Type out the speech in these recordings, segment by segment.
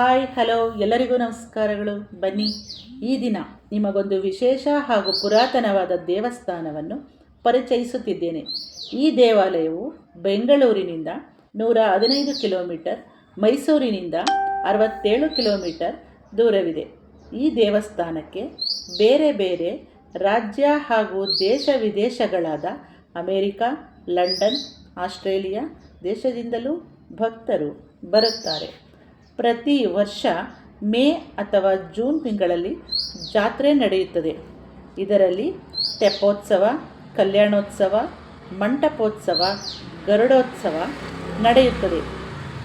Hi, hello, ಎಲ್ಲರಿಗೂ ನಮಸ್ಕಾರಗಳು. ಬನ್ನಿ, ಈ ದಿನ ನಿಮಗೊಂದು ವಿಶೇಷ ಹಾಗೂ ಪುರಾತನವಾದ ದೇವಸ್ಥಾನವನ್ನು ಪರಿಚಯಿಸುತ್ತಿದ್ದೇನೆ. ಈ ದೇವಾಲಯವು ಬೆಂಗಳೂರಿನಿಂದ ನೂರ ಹದಿನೈದು ಕಿಲೋಮೀಟರ್, ಮೈಸೂರಿನಿಂದ ಅರವತ್ತೇಳು ಕಿಲೋಮೀಟರ್ ದೂರವಿದೆ. ಈ ದೇವಸ್ಥಾನಕ್ಕೆ ಬೇರೆ ಬೇರೆ ರಾಜ್ಯ ಹಾಗೂ ದೇಶ ವಿದೇಶಗಳಾದ ಅಮೇರಿಕಾ, ಲಂಡನ್, ಆಸ್ಟ್ರೇಲಿಯಾ ದೇಶದಿಂದಲೂ ಭಕ್ತರು ಬರುತ್ತಾರೆ. ಪ್ರತಿ ವರ್ಷ ಮೇ ಅಥವಾ ಜೂನ್ ತಿಂಗಳಲ್ಲಿ ಜಾತ್ರೆ ನಡೆಯುತ್ತದೆ. ಇದರಲ್ಲಿ ತೆಪ್ಪೋತ್ಸವ, ಕಲ್ಯಾಣೋತ್ಸವ, ಮಂಟಪೋತ್ಸವ, ಗರುಡೋತ್ಸವ ನಡೆಯುತ್ತದೆ.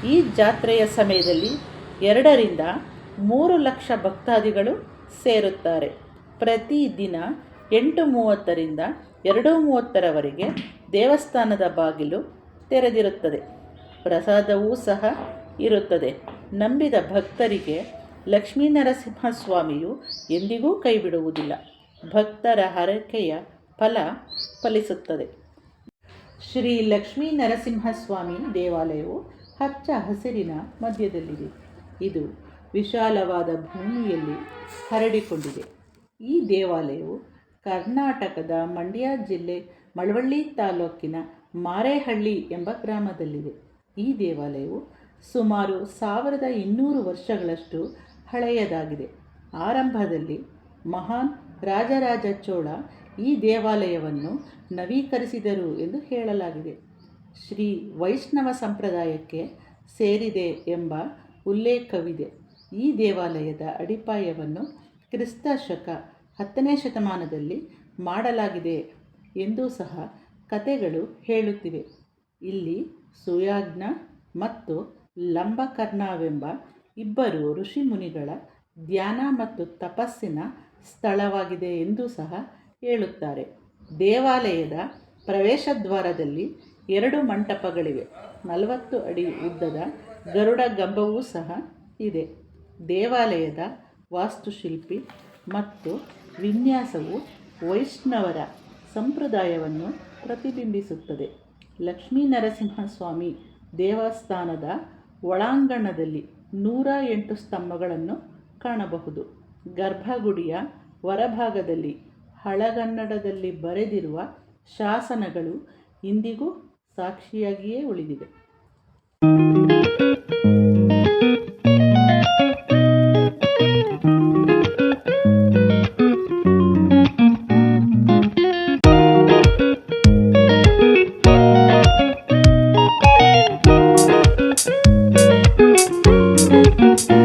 ಈ ಜಾತ್ರೆಯ ಸಮಯದಲ್ಲಿ ಎರಡರಿಂದ ಮೂರು ಲಕ್ಷ ಭಕ್ತಾದಿಗಳು ಸೇರುತ್ತಾರೆ. ಪ್ರತಿದಿನ ಎಂಟು ಮೂವತ್ತರಿಂದ ಎರಡು ಮೂವತ್ತರವರೆಗೆ ದೇವಸ್ಥಾನದ ಬಾಗಿಲು ತೆರೆದಿರುತ್ತದೆ. ಪ್ರಸಾದವೂ ಸಹ ಇರುತ್ತದೆ. ನಂಬಿದ ಭಕ್ತರಿಗೆ ಲಕ್ಷ್ಮೀ ನರಸಿಂಹಸ್ವಾಮಿಯು ಎಂದಿಗೂ ಕೈಬಿಡುವುದಿಲ್ಲ. ಭಕ್ತರ ಹರಕೆಯ ಫಲ ಫಲಿಸುತ್ತದೆ. ಶ್ರೀ ಲಕ್ಷ್ಮೀ ನರಸಿಂಹಸ್ವಾಮಿ ದೇವಾಲಯವು ಹಚ್ಚ ಹಸಿರಿನ ಮಧ್ಯದಲ್ಲಿದೆ. ಇದು ವಿಶಾಲವಾದ ಭೂಮಿಯಲ್ಲಿ ಹರಡಿಕೊಂಡಿದೆ. ಈ ದೇವಾಲಯವು ಕರ್ನಾಟಕದ ಮಂಡ್ಯ ಜಿಲ್ಲೆ ಮಳವಳ್ಳಿ ತಾಲೂಕಿನ ಮಾರೇಹಳ್ಳಿ ಎಂಬ ಗ್ರಾಮದಲ್ಲಿದೆ. ಈ ದೇವಾಲಯವು ಸುಮಾರು ಸಾವಿರದ ಇನ್ನೂರು ವರ್ಷಗಳಷ್ಟು ಹಳೆಯದಾಗಿದೆ. ಆರಂಭದಲ್ಲಿ ಮಹಾನ್ ರಾಜರಾಜ ಚೋಳ ಈ ದೇವಾಲಯವನ್ನು ನವೀಕರಿಸಿದರು ಎಂದು ಹೇಳಲಾಗಿದೆ. ಶ್ರೀ ವೈಷ್ಣವ ಸಂಪ್ರದಾಯಕ್ಕೆ ಸೇರಿದೆ ಎಂಬ ಉಲ್ಲೇಖವಿದೆ. ಈ ದೇವಾಲಯದ ಅಡಿಪಾಯವನ್ನು ಕ್ರಿಸ್ತ ಶಕ ಹತ್ತನೇ ಶತಮಾನದಲ್ಲಿ ಮಾಡಲಾಗಿದೆ ಎಂದೂ ಸಹ ಕಥೆಗಳು ಹೇಳುತ್ತಿವೆ. ಇಲ್ಲಿ ಸುಯಾಜ್ಞ ಮತ್ತು ಲಂಬಕರ್ಣವೆಂಬ ಇಬ್ಬರು ಋಷಿಮುನಿಗಳ ಧ್ಯಾನ ಮತ್ತು ತಪಸ್ಸಿನ ಸ್ಥಳವಾಗಿದೆ ಎಂದು ಸಹ ಹೇಳುತ್ತಾರೆ. ದೇವಾಲಯದ ಪ್ರವೇಶದ್ವಾರದಲ್ಲಿ ಎರಡು ಮಂಟಪಗಳಿವೆ. ನಲವತ್ತು ಅಡಿ ಉದ್ದದ ಗರುಡ ಗಂಬವೂ ಸಹ ಇದೆ. ದೇವಾಲಯದ ವಾಸ್ತುಶಿಲ್ಪಿ ಮತ್ತು ವಿನ್ಯಾಸವು ವೈಷ್ಣವರ ಸಂಪ್ರದಾಯವನ್ನು ಪ್ರತಿಬಿಂಬಿಸುತ್ತದೆ. ಲಕ್ಷ್ಮೀ ನರಸಿಂಹಸ್ವಾಮಿ ದೇವಸ್ಥಾನದ ಒಳಾಂಗಣದಲ್ಲಿ ನೂರ ಎಂಟು ಸ್ತಂಭಗಳನ್ನು ಕಾಣಬಹುದು. ಗರ್ಭಗುಡಿಯ ಹೊರಭಾಗದಲ್ಲಿ ಹಳಗನ್ನಡದಲ್ಲಿ ಬರೆದಿರುವ ಶಾಸನಗಳು ಇಂದಿಗೂ ಸಾಕ್ಷಿಯಾಗಿಯೇ ಉಳಿದಿವೆ. Música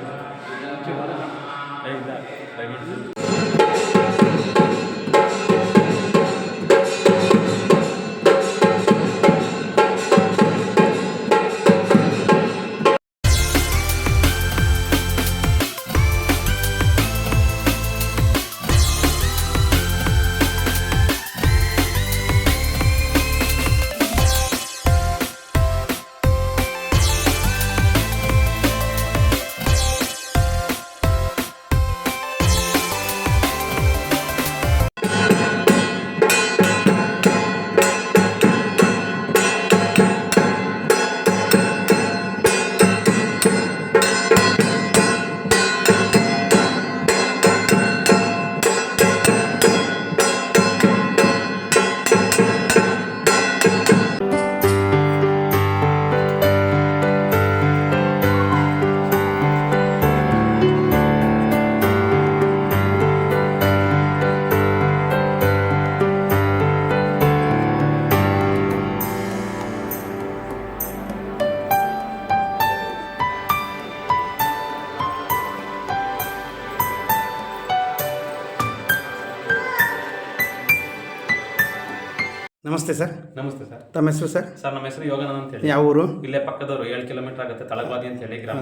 ನಮಸ್ತೆ ಸರ್. ನಮಸ್ತೆ ಸರ್. ತಮ್ಮ ಹೆಸರು ಸರ್? ಸರ್ ನಮ್ಮ ಹೆಸರು ಯೋಗಾನಂದ ಅಂತ ಹೇಳಿ. ಯಾವ ಊರು? ಇಲ್ಲೇ ಪಕ್ಕದವರು ಏಳು ಕಿಲೋಮೀಟರ್ ಆಗುತ್ತೆ ತಳಗವಾದಿ ಅಂತ ಹೇಳಿ ಗ್ರಾಮ.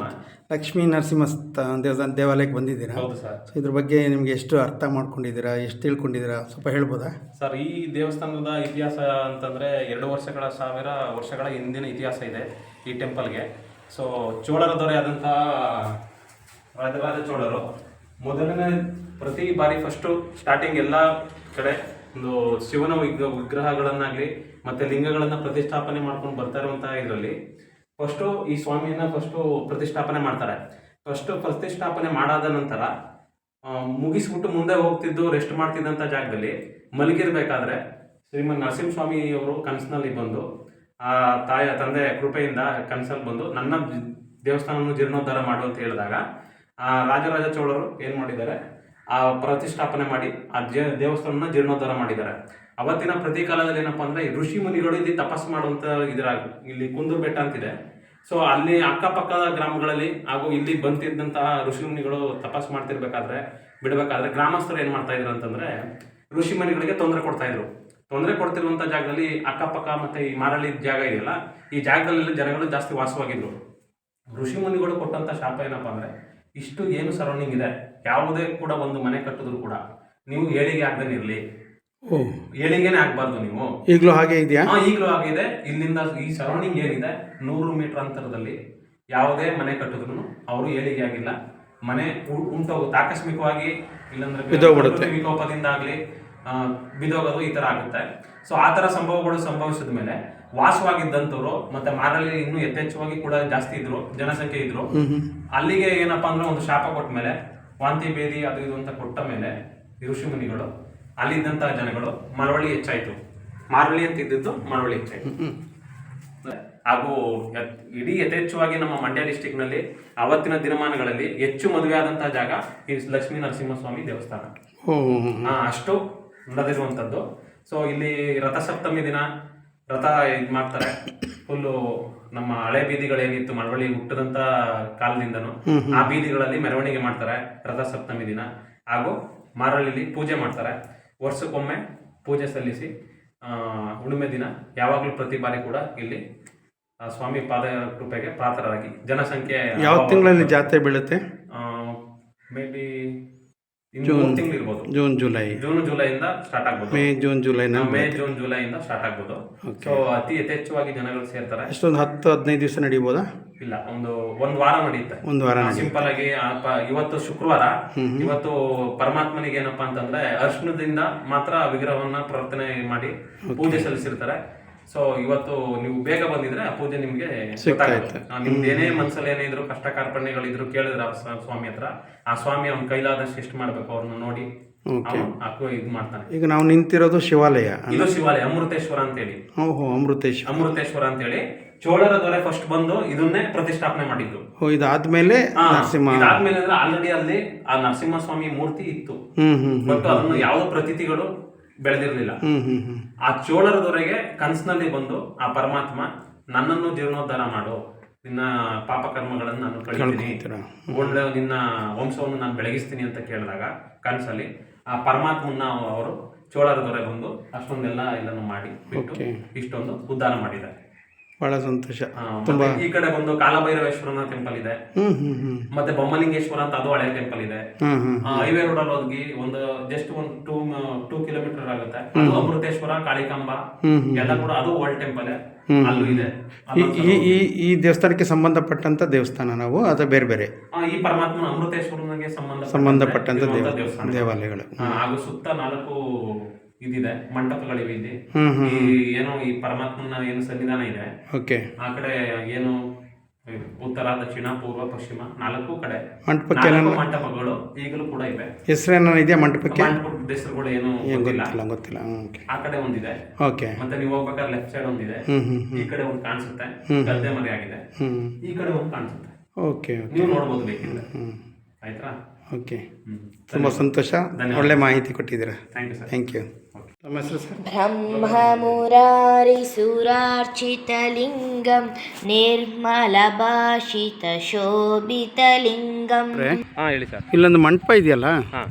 ಲಕ್ಷ್ಮೀ ನರಸಿಂಹಸ್ಥ ದೇವಸ್ಥಾನ ದೇವಾಲಯಕ್ಕೆ ಬಂದಿದ್ದೀರಾ? ಹೌದು ಸರ್. ಸೊ ಇದ್ರ ಬಗ್ಗೆ ನಿಮಗೆ ಎಷ್ಟು ಅರ್ಥ ಮಾಡ್ಕೊಂಡಿದ್ದೀರಾ ಎಷ್ಟು ತಿಳ್ಕೊಂಡಿದ್ದೀರಾ? ಸ್ವಲ್ಪ ಹೇಳ್ಬೋದಾ? ಸರ್ ಈ ದೇವಸ್ಥಾನದ ಇತಿಹಾಸ ಅಂತಂದ್ರೆ ಎರಡು ವರ್ಷಗಳ ಸಾವಿರ ವರ್ಷಗಳ ಹಿಂದಿನ ಇತಿಹಾಸ ಇದೆ ಈ ಟೆಂಪಲ್ಗೆ. ಸೊ ಚೋಳರ ದೊರೆ ಆದಂಥ ರಾಜರಾಜ ಚೋಳರು ಮೊದಲನೇ ಪ್ರತಿ ಬಾರಿ ಫಸ್ಟು ಸ್ಟಾರ್ಟಿಂಗ್ ಎಲ್ಲ ಕಡೆ ಒಂದು ಶಿವನ ವಿಗ್ರ ವಿಗ್ರಹಗಳನ್ನಾಗಲಿ ಮತ್ತೆ ಲಿಂಗಗಳನ್ನ ಪ್ರತಿಷ್ಠಾಪನೆ ಮಾಡ್ಕೊಂಡು ಬರ್ತಾ ಇರುವಂತಹ ಇದರಲ್ಲಿ ಫಸ್ಟು ಈ ಸ್ವಾಮಿಯನ್ನ ಫಸ್ಟು ಪ್ರತಿಷ್ಠಾಪನೆ ಮಾಡ್ತಾರೆ. ಫಸ್ಟು ಪ್ರತಿಷ್ಠಾಪನೆ ಮಾಡಾದ ನಂತರ ಮುಗಿಸ್ಬಿಟ್ಟು ಮುಂದೆ ಹೋಗ್ತಿದ್ದು ರೆಸ್ಟ್ ಮಾಡ್ತಿದ್ದಂಥ ಜಾಗದಲ್ಲಿ ಮಲಗಿರ್ಬೇಕಾದ್ರೆ ಶ್ರೀಮನ್ ನರಸಿಂಹಸ್ವಾಮಿ ಅವರು ಕನಸಿನಲ್ಲಿ ಬಂದು, ಆ ತಾಯ, ತಂದೆ ಕೃಪೆಯಿಂದ ಕನಸಲ್ಲಿ ಬಂದು ನನ್ನ ದೇವಸ್ಥಾನವನ್ನು ಜೀರ್ಣೋದ್ಧಾರ ಮಾಡು ಅಂತ ಹೇಳಿದಾಗ, ಆ ರಾಜರಾಜ ಚೋಳರು ಏನು ಮಾಡಿದ್ದಾರೆ ಆ ಪ್ರತಿಷ್ಠಾಪನೆ ಮಾಡಿ, ಆ ಜ, ದೇವಸ್ಥಾನನ ಜೀರ್ಣೋದ್ಧಾರ ಮಾಡಿದ್ದಾರೆ. ಅವತ್ತಿನ ಪ್ರತಿ ಕಾಲದಲ್ಲಿ ಏನಪ್ಪ ಅಂದ್ರೆ ಋಷಿ ಮುನಿಗಳು ಇಲ್ಲಿ ತಪಸ್ ಮಾಡುವಂಥ ಇದರ ಇಲ್ಲಿ ಕುಂದೂರು ಬೆಟ್ಟ ಅಂತಿದೆ. ಸೊ ಅಲ್ಲಿ ಅಕ್ಕಪಕ್ಕದ ಗ್ರಾಮಗಳಲ್ಲಿ ಹಾಗೂ ಇಲ್ಲಿ ಬಂತಿದ್ದಂತಹ ಋಷಿ ಮುನಿಗಳು ತಪಸ್ ಮಾಡ್ತಿರ್ಬೇಕಾದ್ರೆ, ಬಿಡಬೇಕಾದ್ರೆ ಗ್ರಾಮಸ್ಥರು ಏನು ಮಾಡ್ತಾ ಇದ್ರು ಅಂತಂದ್ರೆ, ಋಷಿ ಮುನಿಗಳಿಗೆ ತೊಂದರೆ ಕೊಡ್ತಾ ಇದ್ರು. ತೊಂದರೆ ಕೊಡ್ತಿರುವಂಥ ಜಾಗದಲ್ಲಿ ಅಕ್ಕಪಕ್ಕ ಮತ್ತೆ ಈ ಮಾರಳಿ ಜಾಗ ಇದೆಯಲ್ಲ, ಈ ಜಾಗದಲ್ಲಿ ಜನಗಳು ಜಾಸ್ತಿ ವಾಸವಾಗಿದ್ರು. ಋಷಿ ಮುನಿಗಳು ಕೊಟ್ಟಂತ ಶಾಪ ಏನಪ್ಪ ಅಂದ್ರೆ ಇಷ್ಟು ಏನು ಸರೌಂಡಿಂಗ್ ಇದೆ? ಯಾವುದೇ ಕೂಡ ಒಂದು ಮನೆ ಕಟ್ಟಿದ್ರು ಕೂಡ ನೀವು ಏಳಿಗೆ ಆಗದೇ ಇರಲಿ. ಏಳಿಗೆನೆ ಆಗ್ಬಾರ್ದು ನೀವು. ಈಗಲೂ ಹಾಗೆ ಇದೆಯಾ? ಈಗಲೂ ಇದೆ. ಇಲ್ಲಿಂದ ಈ ಸರೌಂಡಿಂಗ್ ಏನಿದೆ ನೂರು ಮೀಟರ್ ಅಂತರದಲ್ಲಿ ಯಾವುದೇ ಮನೆ ಕಟ್ಟಿದ್ರು ಅವರು ಏಳಿಗೆ ಆಗಿಲ್ಲ. ಮನೆ ಉಂಟೋಗುತ್ತೆ. ಆಕಸ್ಮಿಕವಾಗಿ ಇಲ್ಲಾಂದ್ರೆ ವಿಕೋಪದಿಂದ ಆಗಲಿ ಬಿದೋಗೋದು ಈ ತರ ಆಗುತ್ತೆ. ಸೊ ಆ ತರ ಸಂಭವಗಳು ಸಂಭವಿಸಿದ ಮೇಲೆ ವಾಸವಾಗಿದ್ದಂಥವ್ರು ಮತ್ತೆ ಮಾರಲ್ಲಿ ಇನ್ನೂ ಯಥೇಚ್ಛವಾಗಿ ಕೂಡ ಜಾಸ್ತಿ ಇದ್ರು ಜನಸಂಖ್ಯೆ ಇದ್ರು ಅಲ್ಲಿಗೆ ಏನಪ್ಪಾ ಅಂದ್ರೆ ಒಂದು ಶಾಪ ಕೊಟ್ಟ ಮೇಲೆ ವಾಂತಿ ಬೇದಿ ಅದು ಇದು ಅಂತ ಕೊಟ್ಟ ಮೇಲೆ ಋಷಿಮುನಿಗಳು ಋಷಿ ಮುನಿಗಳು ಅಲ್ಲಿದ್ದಂತ ಜನಗಳು ಮಳವಳ್ಳಿ ಹೆಚ್ಚಾಯ್ತು. ಮಾರವಳ್ಳಿ ಅಂತ ಇದ್ದಿದ್ದು ಮಳವಳ್ಳಿ ಹೆಚ್ಚಾಯ್ತು. ಹಾಗೂ ಇಡೀ ಯಥೇಚ್ಛವಾಗಿ ನಮ್ಮ ಮಂಡ್ಯ ಡಿಸ್ಟಿಕ್ನಲ್ಲಿ ಅವತ್ತಿನ ದಿನಮಾನಗಳಲ್ಲಿ ಹೆಚ್ಚು ಮದುವೆ ಆದಂತಹ ಜಾಗ ಈ ಲಕ್ಷ್ಮೀ ನರಸಿಂಹಸ್ವಾಮಿ ದೇವಸ್ಥಾನ. ಅಷ್ಟು ನಡೆದಿರುವಂಥದ್ದು. ಸೊ ಇಲ್ಲಿ ರಥಸಪ್ತಮಿ ದಿನ ರಥ ಇದ್ ಮಾಡ್ತಾರೆ. ಫುಲ್ಲು ನಮ್ಮ ಹಳೆ ಬೀದಿಗಳೇನಿತ್ತು ಮಳವಳ್ಳಿ ಹುಟ್ಟದಂತ ಕಾಲದಿಂದನು ಆ ಬೀದಿಗಳಲ್ಲಿ ಮೆರವಣಿಗೆ ಮಾಡ್ತಾರೆ ರಥಸಪ್ತಮಿ ದಿನ. ಹಾಗೂ ಮಾರಳ್ಳಿಲಿ ಪೂಜೆ ಮಾಡ್ತಾರೆ. ವರ್ಷಕ್ಕೊಮ್ಮೆ ಪೂಜೆ ಸಲ್ಲಿಸಿ ಆ, ಹುಣ್ಣಿಮೆ ದಿನ ಯಾವಾಗಲೂ ಪ್ರತಿ ಬಾರಿ ಕೂಡ ಇಲ್ಲಿ ಸ್ವಾಮಿ ಪಾದ ಕೃಪೆಗೆ ಪಾತ್ರರಾಗಿ ಜನಸಂಖ್ಯೆ ಯಾವ ತಿಂಗಳಲ್ಲಿ ಜಾತ್ರೆ ಬೀಳುತ್ತೆ? ಮೇ ಬಿ ಮೂರು ತಿಂಗಳು ಇರ್ಬೋದು. June July. ಜೂನ್ ಜುಲೈಯಿಂದ ಸ್ಟಾರ್ಟ್ ಆಗ್ಬೋದು. ಮೇ ಜೂನ್ ಜುಲೈನ ಮೇ ಜೂನ್ ಜುಲೈಯಿಂದ ಸ್ಟಾರ್ಟ್ ಆಗ್ಬೋದು. ಸೊ ಅತಿ ಯಥೇಚ್ಛವಾಗಿ ಜನಗಳು ಸೇರ್ತಾರೆ. ಎಷ್ಟೊಂದು ಹತ್ತು ಹದಿನೈದು ದಿವಸ ನಡೀಬೋದಾ? ಇಲ್ಲ ಒಂದು ಒಂದ್ ವಾರ ನಡೆಯುತ್ತೆ. ಒಂದು ವಾರ ಸಿಂಪಲ್ ಆಗಿ ಇವತ್ತು ಶುಕ್ರವಾರ ಇವತ್ತು ಪರಮಾತ್ಮನಿಗೆ ಏನಪ್ಪಾ ಅಂತಂದ್ರೆ ಅರ್ಶನದಿಂದ ಮಾತ್ರ ವಿಗ್ರಹವನ್ನ ಪ್ರಾರ್ಥನೆ ಮಾಡಿ ಪೂಜೆ ಸಲ್ಲಿಸಿರ್ತಾರೆ. ಸೊ ಇವತ್ತು ನೀವು ಬೇಗ ಬಂದಿದ್ರೆ ಆ ಪೂಜೆ ನಿಮ್ಗೆ ನಿಮ್ದು ಏನೇ ಮನ್ಸಲ್ಲಿ ಏನೇ ಇದ್ರು ಕಷ್ಟ ಕಾರ್ಪಣ್ಯಗಳಿದ್ರು ಕೇಳಿದ್ರೆ ಸ್ವಾಮಿ ಹತ್ರ ಆ ಸ್ವಾಮಿ ಅವ್ನ ಕೈಲಾದಷ್ಟು ಎಷ್ಟು ಮಾಡ್ಬೇಕು ಅವ್ರನ್ನ ನೋಡಿ ಮಾಡ್ತಾನೆ. ಈಗ ನಾವು ನಿಂತಿರೋದು ಶಿವಾಲಯ. ಇದು ಶಿವಾಲಯ ಅಮೃತೇಶ್ವರ ಅಂತೇಳಿ. ಓಹೋ ಅಮೃತೇಶ್ ಅಮೃತೇಶ್ವರ ಅಂತ ಹೇಳಿ ಚೋಳರ ದೊರೆ ಫಸ್ಟ್ ಬಂದು ಇದನ್ನೇ ಪ್ರತಿಷ್ಠಾಪನೆ ಮಾಡಿದ್ರು ಇದಾದ್ಮೇಲೆ ನರಸಿಂಹ ಇದಾದ್ಮೇಲೆ ಅಂದ್ರೆ ಆಲ್ರೆಡಿ ಅಲ್ಲಿ ಆ ನರಸಿಂಹ ಸ್ವಾಮಿ ಮೂರ್ತಿ ಇತ್ತು. ಹ್ಮ್ ಹ್ಮ್ ಹ್ಮ್ ಬಟ್ ಅದನ್ನು ಯಾವ ಪ್ರತಿತಿಗಳು ಬೆಳೆದಿರ್ಲಿಲ್ಲ. ಆ ಚೋಳರ ದೊರೆಗೆ ಕನಸಿನಲ್ಲಿ ಬಂದು ಆ ಪರಮಾತ್ಮ ನನ್ನನ್ನು ಜೀರ್ಣೋದ್ಧಾರ ಮಾಡು. ನಿನ್ನ ಪಾಪ ಕರ್ಮಗಳನ್ನು ನಾನು ಕಳಿತೀನಿ. ಒಳ್ಳೆ ನಿನ್ನ ವಂಶವನ್ನು ನಾನು ಬೆಳಗಿಸ್ತೀನಿ ಅಂತ ಕೇಳಿದಾಗ ಕನಸಲ್ಲಿ ಆ ಪರಮಾತ್ಮನ್ನ ಅವರು ಚೋಳರ ದೊರೆ ಬಂದು ಅಷ್ಟೊಂದೆಲ್ಲ ಎಲ್ಲನೂ ಮಾಡಿ ಬಿಟ್ಟು ಇಷ್ಟೊಂದು ಉದ್ಧಾರ ಮಾಡಿದ್ದಾರೆ. ಬಹಳ ಸಂತೋಷ. ತುಂಬಾ. ಈ ಕಡೆ ಬಂದು ಕಾಲಭೈರವೇಶ್ವರನ ಟೆಂಪಲ್ ಇದೆ. ಮತ್ತೆ ಬೊಮ್ಮಲಿಂಗೇಶ್ವರ ಅಂತ ಅದು ಹಳೆ ಟೆಂಪಲ್ ಇದೆ. ಹೈವೇ ರೋಡ್ ಅಲ್ಲಿ ಹೋಗಿ ಒಂದು ಜಸ್ಟ್ ಒಂದು ಟೂ ಟೂ ಕಿಲೋಮೀಟರ್ ಆಗುತ್ತೆ. ಅದು ಅಮೃತೇಶ್ವರ ಕಾಳಿಕಾಂಬ ಎಲ್ಲ ಕೂಡ ಅದು ಓಲ್ಡ್ ಟೆಂಪಲ್ ಅಲ್ಲೂ ಇದೆ. ಈ ಈ ದೇವಸ್ಥಾನಕ್ಕೆ ಸಂಬಂಧಪಟ್ಟಂತ ದೇವಸ್ಥಾನ ನಾವು ಅಥವಾ ಬೇರೆ ಬೇರೆ? ಈ ಪರಮಾತ್ಮನ ಅಮೃತೇಶ್ವರನಿಗೆ ಸಂಬಂಧ ಸಂಬಂಧಪಟ್ಟಂತ ದೇವಾಲಯಗಳು. ಹಾಗೂ ಸುತ್ತ ನಾಲ್ಕು ಇದಿದೆ ಮಂಟಪಗಳಿವೆ ಇಲ್ಲಿ. ಈ ಏನೋ ಈ ಪರಮಾತ್ಮನ ಏನು ಸನ್ನಿಧಾನ ಇದೆ. ಓಕೆ. ಆ ಕಡೆ ಏನು ಉತ್ತರ ದಕ್ಷಿಣ ಪೂರ್ವ ಪಶ್ಚಿಮ ನಾಲ್ಕು ಕಡೆ ಮಂಟಪಕ್ಕೆ ನಾಲ್ಕು ಮಂಟಪಗಳು ಈಗಲೂ ಕೂಡ ಇವೆ. ಹೆಸರೇನ ಇದೆಯಾ ಮಂಟಪಕ್ಕೆ? ಮಂಟಪದ ಹೆಸರುಗಳು ಏನು ಏನ್ ಗೊತ್ತಿಲ್ಲ ಗೊತ್ತಿಲ್ಲ. ಗೊತ್ತಿಲ್ಲ. ಓಕೆ. ಆ ಕಡೆ ಒಂದಿದೆ. ಓಕೆ. ಮತ್ತೆ ನೀವು ಹೋಗ್ಬೇಕಾದ್ರೆ ಲೆಫ್ಟ್ ಸೈಡ್ ಒಂದಿದೆ. ಹ್ಮ್ ಹ್ಮ್ ಈ ಕಡೆ ಒಂದು ಕಾಣಿಸುತ್ತೆ. ಗದ್ದೆ ಮರೆ ಆಗಿದೆ. ಹ್ಮ್. ಈ ಕಡೆ ಒಂದು ಕಾಣಿಸುತ್ತೆ. Okay okay. ನೀವು ನೋಡ್ಬೋದು ಬೇಕಿದ್ರೆ. ಹ್ಮ್. ಆಯ್ತಾ ಓಕೆ ಹ್ಮ್ ತುಂಬ ಸಂತೋಷ ಒಳ್ಳೆ ಮಾಹಿತಿ ಕೊಟ್ಟಿದ್ದೀರಾ thank you sir thank you ನಮ್ಮ ಹೆಸರು ಸರ್ ब्रह्ममुरारिसुरार्चितलिङ्गं निर्मलभाषितशोभितलिङ्गम् ಹಾಂ ಹೇಳಿ ಸರ್ ಇಲ್ಲೊಂದು ಮಂಟಪ ಇದೆಯಲ್ಲ ಹಾಂ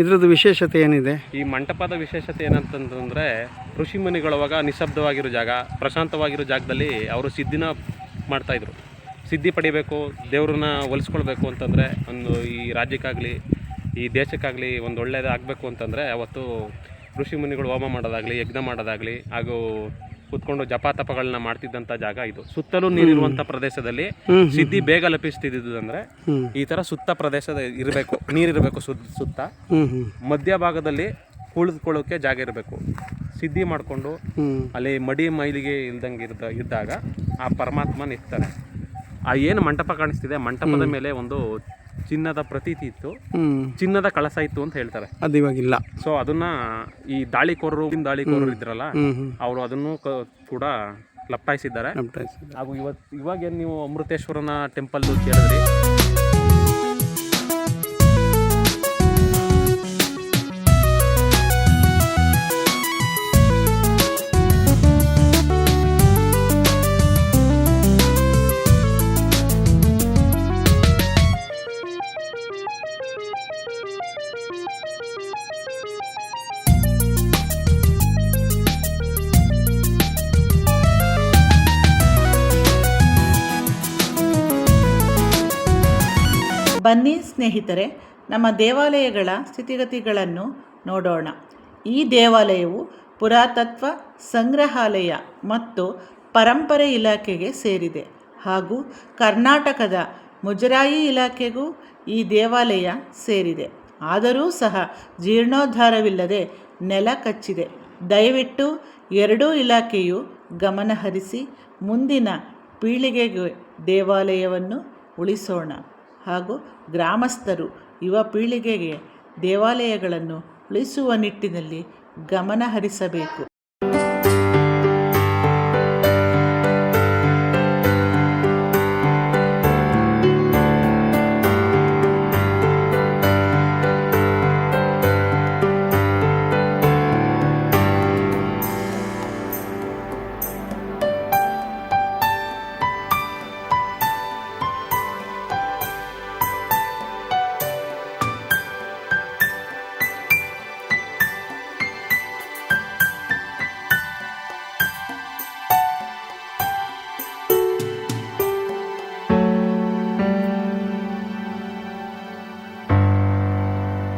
ಇದ್ರದ್ದು ವಿಶೇಷತೆ ಏನಿದೆ ಈ ಮಂಟಪದ ವಿಶೇಷತೆ ಏನಂತಂದ್ರೆ ಋಷಿ ಮುನಿಗಳವಾಗ ನಿಶಬ್ದವಾಗಿರೋ ಜಾಗ ಪ್ರಶಾಂತವಾಗಿರೋ ಜಾಗದಲ್ಲಿ ಅವರು ಸಿದ್ಧಿನ ಮಾಡ್ತಾಯಿದ್ರು ಸಿದ್ಧಿ ಪಡಿಬೇಕು ದೇವ್ರನ್ನ ಒಲಿಸ್ಕೊಳ್ಬೇಕು ಅಂತಂದರೆ ಒಂದು ಈ ರಾಜ್ಯಕ್ಕಾಗಲಿ ಈ ದೇಶಕ್ಕಾಗಲಿ ಒಂದು ಒಳ್ಳೆಯದಾಗಬೇಕು ಅಂತಂದರೆ ಅವತ್ತು ಋಷಿ ಮುನಿಗಳು ಹೋಮ ಮಾಡೋದಾಗಲಿ ಯಜ್ಞ ಮಾಡೋದಾಗಲಿ ಹಾಗೂ ಕೂತ್ಕೊಂಡು ಜಪಾತಪಗಳನ್ನ ಮಾಡ್ತಿದ್ದಂಥ ಜಾಗ ಇದು. ಸುತ್ತಲೂ ನೀರಿರುವಂಥ ಪ್ರದೇಶದಲ್ಲಿ ಸಿದ್ಧಿ ಬೇಗ ಲಭಿಸ್ತಿದ್ದು ಅಂದರೆ ಈ ಥರ ಸುತ್ತ ಪ್ರದೇಶದ ಇರಬೇಕು ನೀರಿರಬೇಕು ಸುತ್ತ. ಮಧ್ಯಭಾಗದಲ್ಲಿ ಕುಳಿತುಕೊಳ್ಳೋಕೆ ಜಾಗ ಇರಬೇಕು. ಸಿದ್ಧಿ ಮಾಡಿಕೊಂಡು ಅಲ್ಲಿ ಮಡಿ ಮೈಲಿಗೆ ಇಲ್ದಂಗೆ ಇದ್ದ ಇದ್ದಾಗ ಆ ಪರಮಾತ್ಮ ನಿಲ್ತಾನೆ ಆ ಏನು ಮಂಟಪ ಕಾಣಿಸ್ತಿದೆ ಮಂಟಪದ ಮೇಲೆ ಒಂದು ಚಿನ್ನದ ಪ್ರತೀತಿ ಇತ್ತು. ಚಿನ್ನದ ಕಳಸ ಇತ್ತು ಅಂತ ಹೇಳ್ತಾರೆ. ಅದು ಇವಾಗಿಲ್ಲ ಸೊ ಅದನ್ನ ಈ ದಾಳಿಕೋರರು ದಾಳಿಕೋರರು ಇದ್ರಲ್ಲ ಅವರು ಅದನ್ನು ಕೂಡ ಲಪ್ಟಾಯಿಸಿದ್ದಾರೆ ಹಾಗೂ ಇವತ್ತು ಇವಾಗೇನು ನೀವು ಅಮೃತೇಶ್ವರನ ಟೆಂಪಲ್ ಕೇಳಿದ್ರಿ? ಬನ್ನಿ ಸ್ನೇಹಿತರೆ, ನಮ್ಮ ದೇವಾಲಯಗಳ ಸ್ಥಿತಿಗತಿಗಳನ್ನು ನೋಡೋಣ. ಈ ದೇವಾಲಯವು ಪುರಾತತ್ವ, ಸಂಗ್ರಹಾಲಯ ಮತ್ತು ಪರಂಪರೆ ಇಲಾಖೆಗೆ ಸೇರಿದೆ ಹಾಗೂ ಕರ್ನಾಟಕದ ಮುಜರಾಯಿ ಇಲಾಖೆಗೂ ಈ ದೇವಾಲಯ ಸೇರಿದೆ. ಆದರೂ ಸಹ ಜೀರ್ಣೋದ್ಧಾರವಿಲ್ಲದೆ ನೆಲ ಕಚ್ಚಿದೆ. ದಯವಿಟ್ಟು ಎರಡೂ ಇಲಾಖೆಯು ಗಮನಹರಿಸಿ ಮುಂದಿನ ಪೀಳಿಗೆಗೆ ದೇವಾಲಯವನ್ನು ಉಳಿಸೋಣ. ಹಾಗೂ ಗ್ರಾಮಸ್ಥರು ಯುವ ಪೀಳಿಗೆಗೆ ದೇವಾಲಯಗಳನ್ನು ಉಳಿಸುವ ನಿಟ್ಟಿನಲ್ಲಿ ಗಮನ ಹರಿಸಬೇಕು